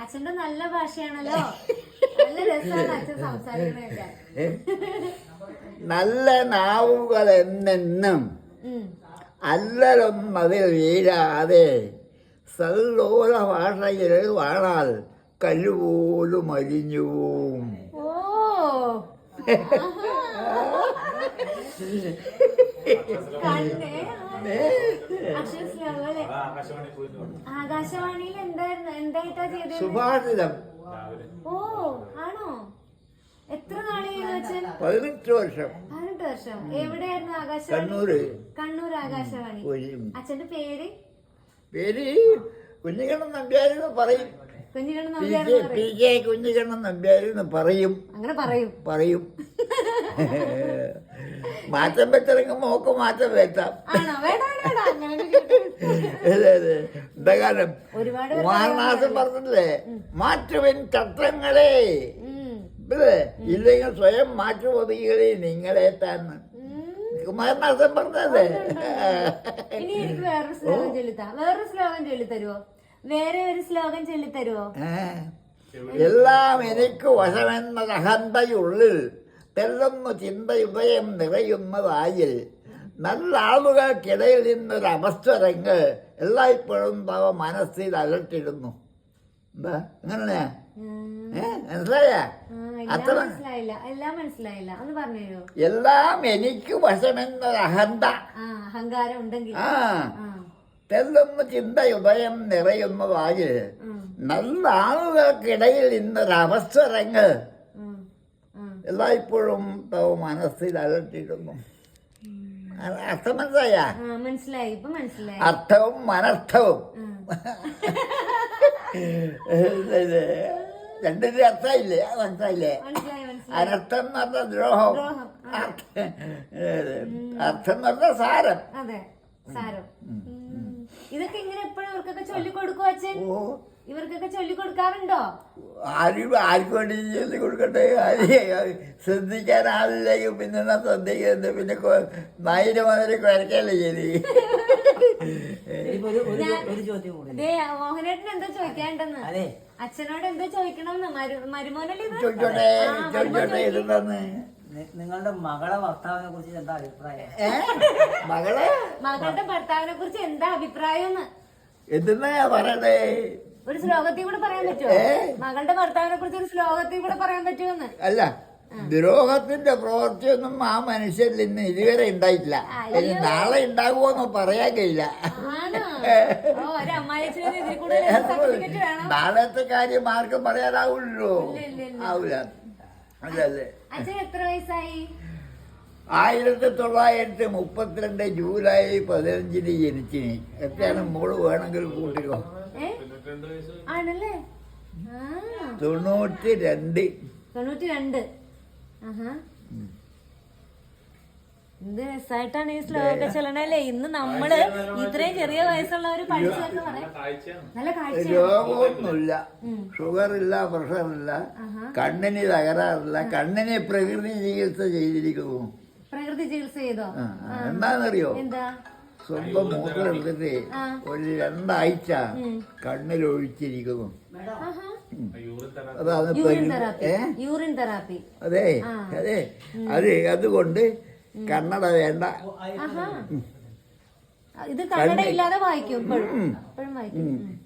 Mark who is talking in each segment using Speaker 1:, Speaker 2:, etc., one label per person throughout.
Speaker 1: അച്ഛന്റെ നല്ല ഭാഷയാണല്ലോ. നല്ല രസമാണ് അച്ഛൻ സംസാരിക്കണൊക്കെ
Speaker 2: നല്ല നാവുകൾ എന്നെന്നും
Speaker 1: ഉം.
Speaker 2: അല്ലലൊന്നും അതിൽ വീഴാതെ സല്ലോല ഭാഷയിൽ വാണാൽ കല്ലുപോലും അരിഞ്ഞു
Speaker 1: ഓ. കണ്ണേ ആകാശവാണിയിൽ എന്തായിരുന്നു? എന്തായിട്ടാ ചെയ്തത്?
Speaker 2: സുഭാഷിതം.
Speaker 1: ഓ ആണോ? എത്ര നാളെയായിരുന്നു
Speaker 2: പതിനെട്ട് വർഷം.
Speaker 1: പതിനെട്ട് വർഷം. എവിടെയായിരുന്നു ആകാശവാണി?
Speaker 2: കണ്ണൂര്.
Speaker 1: കണ്ണൂർ ആകാശവാണി. അച്ഛന്റെ പേര്?
Speaker 2: പേര് കുഞ്ഞുകണ്ണൻ നമ്പ്യാരെന്ന് പറയും. P K P K Kunhikannan നമ്പ്യാരെന്ന് പറയും.
Speaker 1: അങ്ങനെ പറയും.
Speaker 2: പറയും. മാറ്റം വെച്ചിറങ്ങും മോക്ക് മാറ്റം എന്താ കാരണം പറഞ്ഞില്ലേ മാറ്റുവൻ. ഇല്ലേ? ഇല്ലെങ്കിൽ സ്വയം മാറ്റുപതികളെ നിങ്ങളെ തന്നെ
Speaker 1: കുമാരനാസം
Speaker 2: കുമാരനാഥൻ പറഞ്ഞതല്ലേ?
Speaker 1: ഇനി എനിക്ക് വേറൊരു ശ്ലോകം ചൊല്ലിത്താ. വേറൊരു ശ്ലോകം ചൊല്ലിത്തരുവോ? വേറെ ഒരു ശ്ലോകം ചൊല്ലിത്തരുവോ?
Speaker 2: എല്ലാം എനിക്ക് വശമെന്നത് അഹന്തയുള്ളിൽ തെല്ലുന്നു ചിന്തയുദയം നിറയുന്നതായിൽ നല്ല ആളുകൾക്കിടയിൽ നിന്നൊരു അവസ്ഥരങ്ങ് എല്ലായ്പ്പോഴും തവ മനസ്സിൽ അലട്ടിടുന്നു എന്താ? അങ്ങനെ മനസ്സിലായ?
Speaker 1: അത്ര എല്ലാം
Speaker 2: എനിക്ക് വശമെന്നൊരു അഹന്ത.
Speaker 1: ആ അഹങ്കാരം ഉണ്ടെങ്കിൽ.
Speaker 2: ആ. തെല്ലുന്നു ചിന്തയുദയം നിറയുന്നതായി നല്ല ആളുകൾക്കിടയിൽ ഇന്നൊരു അവസരങ്ങൾ
Speaker 1: ഉം, ഉം.
Speaker 2: എല്ലായ്പ്പോഴും തവ മനസ്സിൽ അലട്ടിടുന്നു അ- അർത്ഥം മനസ്സിലായ?
Speaker 1: മനസ്സിലായി ഇപ്പൊ മനസ്സിലായി.
Speaker 2: അർത്ഥവും മനർത്ഥവും. രണ്ടിന്റെ അർത്ഥമില്ലേ? മനസ്സിലായില്ലേ?
Speaker 1: മനസ്സിലായി മനസ്സിലായി.
Speaker 2: അനർത്ഥം എന്ന് പറഞ്ഞ ദ്രോഹം. അർത്ഥം എന്ന് പറഞ്ഞ സാരം.
Speaker 1: ഇതൊക്കെ ഇങ്ങനെ എപ്പോഴും ഇവർക്കൊക്കെ ചൊല്ലിക്കൊടുക്കോ അച്ഛൻ?
Speaker 2: ഓ
Speaker 1: ഇവർക്കൊക്കെ ചൊല്ലിക്കൊടുക്കാറുണ്ടോ?
Speaker 2: ആരും ആർക്ക് വേണ്ടി ചൊല്ലി കൊടുക്കട്ടെ ശ്രദ്ധിക്കാൻ ആളില്ലെങ്കിൽ പിന്നെ എന്നാ ശ്രദ്ധിക്കുന്നത്? പിന്നെ നായിന്റെ മാതിരി കുരക്കല്ലേ
Speaker 3: ശരി ഒരു ഒരു ഒരു ചോദ്യം കൂടി.
Speaker 1: ദേ മോഹനേട്ടൻ എന്താ ചോദിക്കാണ്ടെന്ന് അച്ഛനോട് എന്താ ചോദിക്കണമെന്ന്. മരു മരുമോനല്ലേ?
Speaker 2: ചോദിച്ചോട്ടെ ചോദിച്ചോട്ടെ ഇതെന്താന്ന്?
Speaker 3: നിങ്ങളുടെ മകളെ ഭർത്താവിനെ കുറിച്ച് എന്താ അഭിപ്രായം?
Speaker 2: മകളെ?
Speaker 1: മകളുടെ ഭർത്താവിനെ കുറിച്ച് എന്താ അഭിപ്രായം എന്ന്?
Speaker 2: എന്തെന്നാ പറയണ്ടേ?
Speaker 1: ഒരു ശ്ലോകത്തിൽ കൂടെ പറയാൻ പറ്റുമോ മകളുടെ ഭർത്താവിനെ കുറിച്ച് ഒരു ശ്ലോകത്തിൽ കൂടെ പറയാൻ പറ്റുമെന്ന്
Speaker 2: അല്ല ദ്രോഹത്തിന്റെ പ്രവൃത്തിയൊന്നും ആ മനുഷ്യരിൽ ഇന്ന് ഇതുവരെ ഉണ്ടായിട്ടില്ല. ഇനി നാളെ ഉണ്ടാകുമോന്ന് പറയാൻ കഴിയില്ല. നാളത്തെ കാര്യം ആർക്കും
Speaker 1: പറയാനാവുള്ളൂ.
Speaker 2: ആവില്ല അതല്ലേ
Speaker 1: എത്ര വയസ്സായി?
Speaker 2: ആയിരത്തി തൊള്ളായിരത്തി മുപ്പത്തിരണ്ട് ജൂലൈ പതിനഞ്ചിന് ജനിച്ചിന്. എത്രയാണ് മോൾ വേണമെങ്കിൽ കൂട്ടിക്കോ.
Speaker 1: ഏ? ആണല്ലേ?
Speaker 2: തൊണ്ണൂറ്റി രണ്ട്
Speaker 1: തൊണ്ണൂറ്റി രണ്ട് എന്ത് രസമായിട്ടാണ് ഈ ശ്ലോക ചൊല്ലണല്ലേ ഇന്ന് നമ്മൾ ഇത്രയും ചെറിയ വയസ്സുള്ളവര് പറയാം. നല്ല കാഴ്ച
Speaker 2: രോഗമൊന്നുമില്ല. ഷുഗർ ഇല്ല പ്രഷർ ഇല്ല കണ്ണിന് തകരാറില്ല. കണ്ണിനെ പ്രകൃതി ചികിത്സ ചെയ്തിരിക്കുന്നു.
Speaker 1: പ്രകൃതി ചികിത്സ ചെയ്തോ?
Speaker 2: എന്താണെന്നറിയോ?
Speaker 1: എന്താ?
Speaker 2: സ്വന്തം മൂത്രം എടുത്തിട്ട് ഒരു രണ്ടാഴ്ച കണ്ണിലൊഴിച്ചിരിക്കുന്നു. അതാണ്
Speaker 1: യൂറിൻ തെറാപ്പി
Speaker 2: ഏ?
Speaker 1: യൂറിൻ തെറാപ്പി
Speaker 2: അതെ അതെ. അത് അതുകൊണ്ട് കണ്ണട വേണ്ട.
Speaker 1: ഇത് കണ്ണട ഇല്ലാതെ വായിക്കും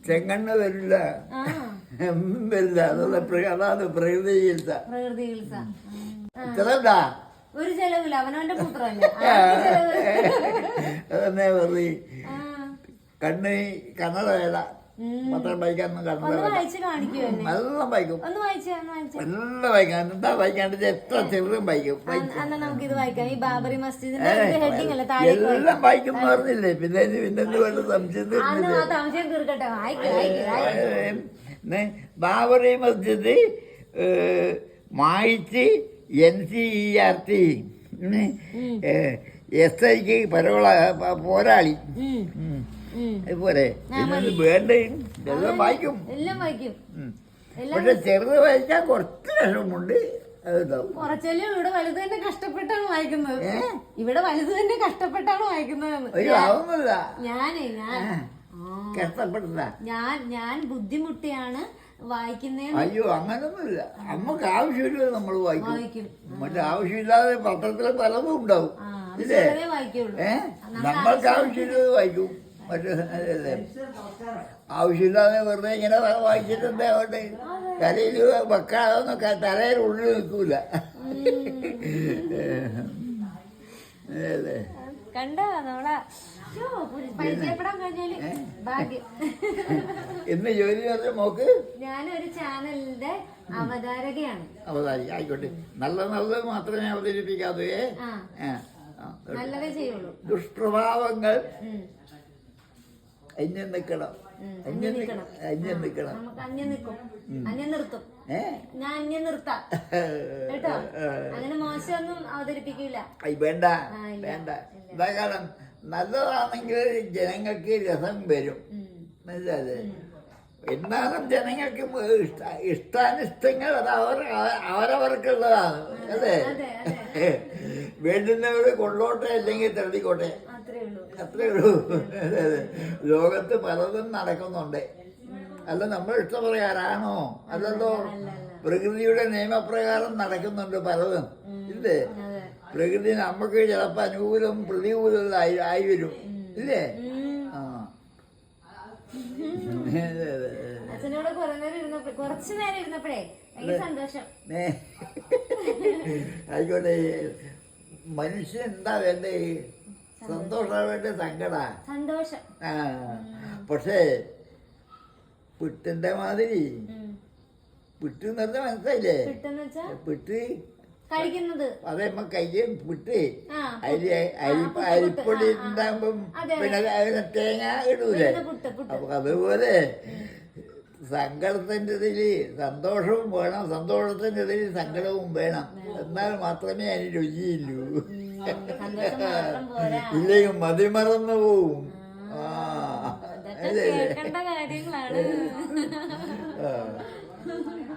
Speaker 2: ചെങ്ങണ്ണ വരില്ല. വരില്ല. അതുള്ള അതാണ് പ്രകൃതി ചികിത്സ.
Speaker 1: പ്രകൃതി ചികിത്സ. ഒരു ചെലവില്ല അവനവന്റെ?
Speaker 2: അതന്നെ
Speaker 1: ആ.
Speaker 2: കണ്ണ് കണ്ണട വേണ്ട പത്രം വായിക്കാനൊന്നും കണ്ണട വായിക്കും എന്താ വായിക്കാണ്ട് എത്ര ചെറുതും എല്ലാം പറഞ്ഞില്ലേ പിന്നെ വേണ്ട സംശയം Babri Masjid മായിച്ച് N C E R T S ഐക്ക് പരോള. പോരാളി. അതുപോലെ വേണ്ട? എല്ലാം വായിക്കും.
Speaker 1: എല്ലാം
Speaker 2: പക്ഷെ ചെറുത് വായിക്കാൻ കുറച്ച് വിഷമമുണ്ട്
Speaker 1: കുറച്ചല്ലേ ഇവിടെ വലുത് തന്നെ കഷ്ടപ്പെട്ടാണ് വായിക്കുന്നത്. ഇവിടെ വലുത് തന്നെ കഷ്ടപ്പെട്ടാണ് വായിക്കുന്നത് ഞാനേ ഞാൻ ഞാൻ ഞാൻ ബുദ്ധിമുട്ടിയാണ് വായിക്കുന്നേ
Speaker 2: അയ്യോ അങ്ങനൊന്നുമില്ല. നമുക്ക് ആവശ്യമില്ല നമ്മൾ വായിക്കും. മറ്റേ ആവശ്യമില്ലാതെ പത്രത്തിലെ പലതും ഉണ്ടാവും. ഇല്ലേ? ഏ? നമ്മൾക്ക് ആവശ്യമില്ലത് വായിക്കും. മറ്റേ ആവശ്യമില്ലാതെ വെറുതെ ഇങ്ങനെ വായിച്ചിട്ടുണ്ട് അവിടെ കരയിൽ വെക്കാതൊന്നും തലയിൽ ഉള്ളിൽ നിൽക്കൂല. അല്ലേ?
Speaker 1: കണ്ടോ നമ്മളെ? പരിചയപ്പെടാൻ കഴിഞ്ഞാൽ ഭാഗ്യം.
Speaker 2: ഇന്ന് ജോലി മോക്ക്?
Speaker 1: ഞാനൊരു ചാനലിന്റെ അവതാരകയാണ്.
Speaker 2: അവതാരി ആയിക്കോട്ടെ. നല്ല നല്ലത് മാത്രമേ അവതരിപ്പിക്കാതെ.
Speaker 1: നല്ലതേ ചെയ്യുള്ളൂ.
Speaker 2: ദുഷ്പ്രഭാവങ്ങൾ
Speaker 1: എന്നെ
Speaker 2: അന്യം നിൽക്കണം. അന്യം നിൽക്കണം അന്യം നിൽക്കണം
Speaker 1: നമുക്ക് അന്യം നിൽക്കും. അന്യം നിർത്തും. ഞാൻ ഇനി നിർത്താം. കേട്ടോ? അങ്ങനെ മോശമൊന്നും അവതരിപ്പിക്കില്ല
Speaker 2: വേണ്ട വേണ്ട. എന്താ കാരണം നല്ലതാണെങ്കിൽ ജനങ്ങൾക്ക് രസം വരും. മനസ്സിലല്ലേ എന്നാലും ജനങ്ങൾക്ക് ഇഷ്ട ഇഷ്ടാനിഷ്ടങ്ങൾ അത് അവർ അവരവർക്കുള്ളതാണ്. അല്ലേ? വേണ്ടുന്നവർ കൊള്ളോട്ടെ അല്ലെങ്കിൽ തള്ളിക്കോട്ടെ.
Speaker 1: അത്രേ ഉള്ളൂ.
Speaker 2: ലോകത്ത് പലതും നടക്കുന്നുണ്ട്. അല്ല നമ്മൾ ഇഷ്ടപ്രകാരാണോ അല്ലല്ലോ. പ്രകൃതിയുടെ നിയമപ്രകാരം നടക്കുന്നുണ്ട് പലതും. ഇല്ലേ? പ്രകൃതി നമുക്ക് ചിലപ്പോൾ അനുകൂലം പ്രതികൂലം ആയി ആയി വരും. ഇല്ലേ. ആ.
Speaker 1: അച്ഛനോട് കുറെ നേരം ഇരുന്നപ്പോ കുറച്ചു നേരം ഇരുന്നപ്പോഴേ ഭയങ്കര സന്തോഷം.
Speaker 2: ഏ. ആയിക്കോട്ടെ മനുഷ്യൻ എന്താ വേണ്ടേ? സന്തോഷം. വേണ്ടേ സങ്കട.
Speaker 1: സന്തോഷം.
Speaker 2: ആ. പക്ഷേ പിട്ടിന്റെ മാതിരി. പിട്ട് എന്ന് പറഞ്ഞാൽ മനസ്സിലായില്ലേ? പിട്ട്.
Speaker 1: കഴിക്കുന്നത്.
Speaker 2: അതേ നമ്മ കയ്യിൽ പിട്ട്. അരി
Speaker 1: അരിപ്പ
Speaker 2: അരിപ്പൊടി. ഉണ്ടാകുമ്പം പിന്നെ തേങ്ങ ഇടൂലേ? അപ്പൊ അതുപോലെ സങ്കടത്തിന്റെ ഇതിൽ സന്തോഷവും വേണം. സന്തോഷത്തിന്റെ ഇതിൽ സങ്കടവും വേണം. എന്നാൽ മാത്രമേ അതിന് രുചിയില്ലൂ. ഇല്ലെങ്കിൽ മതിമറന്നു പോവും. ആ
Speaker 1: കലർന്നിട്ടാണ് കേൾക്കേണ്ട കാര്യങ്ങളാണ്.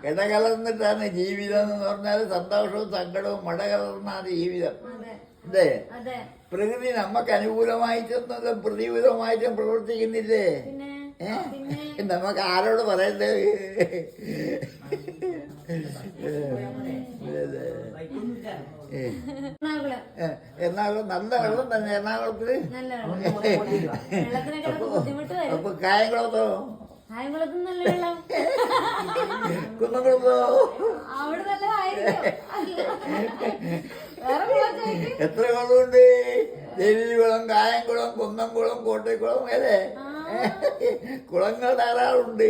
Speaker 2: ഇടകലർന്നിട്ടാണ് ജീവിതം എന്ന് പറഞ്ഞാൽ സന്തോഷവും സങ്കടവും മട കലർന്നാണ് ജീവിതം.
Speaker 1: അതെ.
Speaker 2: അല്ലേ
Speaker 1: അതെ.
Speaker 2: പ്രകൃതി നമുക്ക് അനുകൂലമായിട്ടൊന്നും പ്രതികൂലമായിട്ടും പ്രവർത്തിക്കുന്നില്ലേ? നമുക്ക് ആരോട് പറയണ്ടേ? ഏ.
Speaker 1: എറണാകുളം.
Speaker 2: നല്ല വെള്ളം തന്നെ എറണാകുളത്തിൽ.
Speaker 1: നല്ല വെള്ളം. വെള്ളത്തിനൊക്കെ ബുദ്ധിമുട്ട് വരും.
Speaker 2: അപ്പൊ കായംകുളത്തോ? കുന്നംകുളത്തോ? എത്ര കുളമുണ്ട് ദേവികുളം കായംകുളം കുന്നംകുളം കോട്ടയക്കുളം അല്ലേ? കുളങ്ങൾ
Speaker 1: ധാരാളുണ്ട്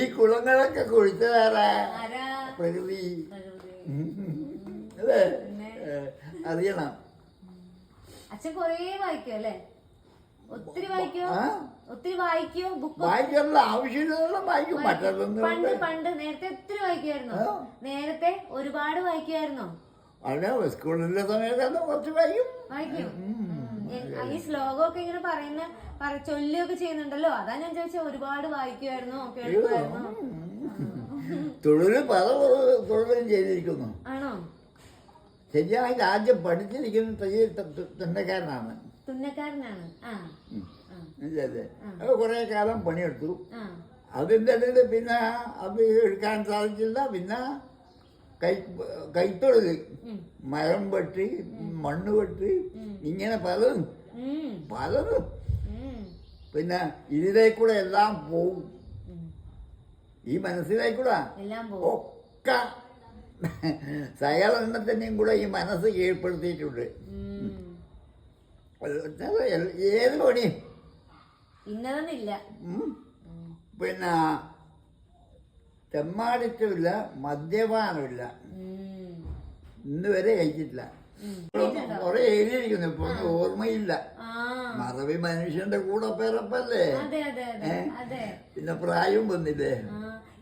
Speaker 2: ഈ കുളങ്ങളൊക്കെ കുഴിച്ചതാരാ? പ്രകൃതി. അല്ലേ? അറിയണം.
Speaker 1: അച്ഛൻ കൊറേ വായിക്കും അല്ലേ? ഒത്തിരി വായിക്കോ? ഒത്തിരി വായിക്കോ? ബുക്ക്
Speaker 2: വായിക്കാനുള്ള ആവശ്യമില്ല വായിക്കും.
Speaker 1: പണ്ട് പണ്ട് നേരത്തെ ഒത്തിരി വായിക്കുമായിരുന്നു. നേരത്തെ ഒരുപാട് വായിക്കുമായിരുന്നു.
Speaker 2: അവിടെ സ്കൂളിലെ സമയത്ത് കുറച്ച് വായിക്കും.
Speaker 1: വായിക്കും. ഈ ശ്ലോകമൊക്കെ ഇങ്ങനെ പറയുന്ന പറ ചൊല്ലുകയൊക്കെ ചെയ്യുന്നുണ്ടല്ലോ. അതാ ഞാൻ ചോദിച്ചത് ഒരുപാട് വായിക്കുമായിരുന്നു കേൾക്കുമായിരുന്നോ.
Speaker 2: തൊഴിൽ പല തൊഴിലും ചെയ്തിരിക്കുന്നു.
Speaker 1: ആണോ?
Speaker 2: ശരിയാണെങ്കിൽ ആദ്യം പഠിച്ചിരിക്കുന്ന തയ്യൽ തന്നെക്കാരനാണ്.
Speaker 1: തുന്നക്കാരനാണ്.
Speaker 2: അത് കുറേ കാലം പണിയെടുത്തു. അതിന്റെ ഇടയിൽ പിന്നെ അത് എടുക്കാൻ സാധിച്ചില്ല. പിന്നെ കൈ കൈത്തൊഴിൽ. മരം വെട്ടി മണ്ണ് വെട്ടി ഇങ്ങനെ പലതും. പലതും. പിന്നെ ഇതിലേക്കൂടെ എല്ലാം
Speaker 1: പോകും.
Speaker 2: ഈ
Speaker 1: മനസ്സിലായിക്കൂടാ?
Speaker 2: ഒക്കെ. സകലെണ്ണത്തിനെയും കൂടെ ഈ മനസ്സ് കീഴ്പ്പെടുത്തിയിട്ടുണ്ട്. ഏത് പണിയും
Speaker 1: ഇന്നതെന്നില്ല.
Speaker 2: പിന്നെ തെമ്മാടിത്തമില്ല മദ്യപാനമില്ല. ഇന്ന് വരെ കഴിച്ചിട്ടില്ല. കുറെ എഴുതിയിരിക്കുന്നു. ഇപ്പൊ ഓർമ്മയില്ല. മറവി മനുഷ്യന്റെ കൂടെ പിറപ്പല്ലേ
Speaker 1: അതെ
Speaker 2: പിന്നെ പ്രായവും വന്നില്ലേ?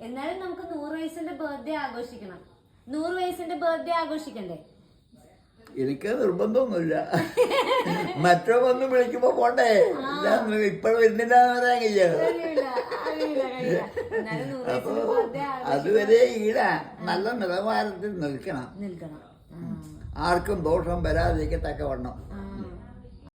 Speaker 1: എന്നാലും നമുക്ക് നൂറ് വയസ്സിന്റെ ബർത്ത്ഡേ ആഘോഷിക്കണം. നൂറ് വയസ്സിന്റെ ബർത്ത്ഡേ ആഘോഷിക്കണ്ടേ?
Speaker 2: എനിക്ക് നിർബന്ധമൊന്നുമില്ല. മറ്റോ വന്ന് വിളിക്കുമ്പോ പോണ്ടേ? ഇപ്പഴും വരുന്നില്ല പറയാൻ അപ്പൊ അതുവരെ ഈട. നല്ല നിലവാരത്തിൽ നിൽക്കണം. ആർക്കും ദോഷം വരാതിരിക്കത്തക്ക വണ്ണം.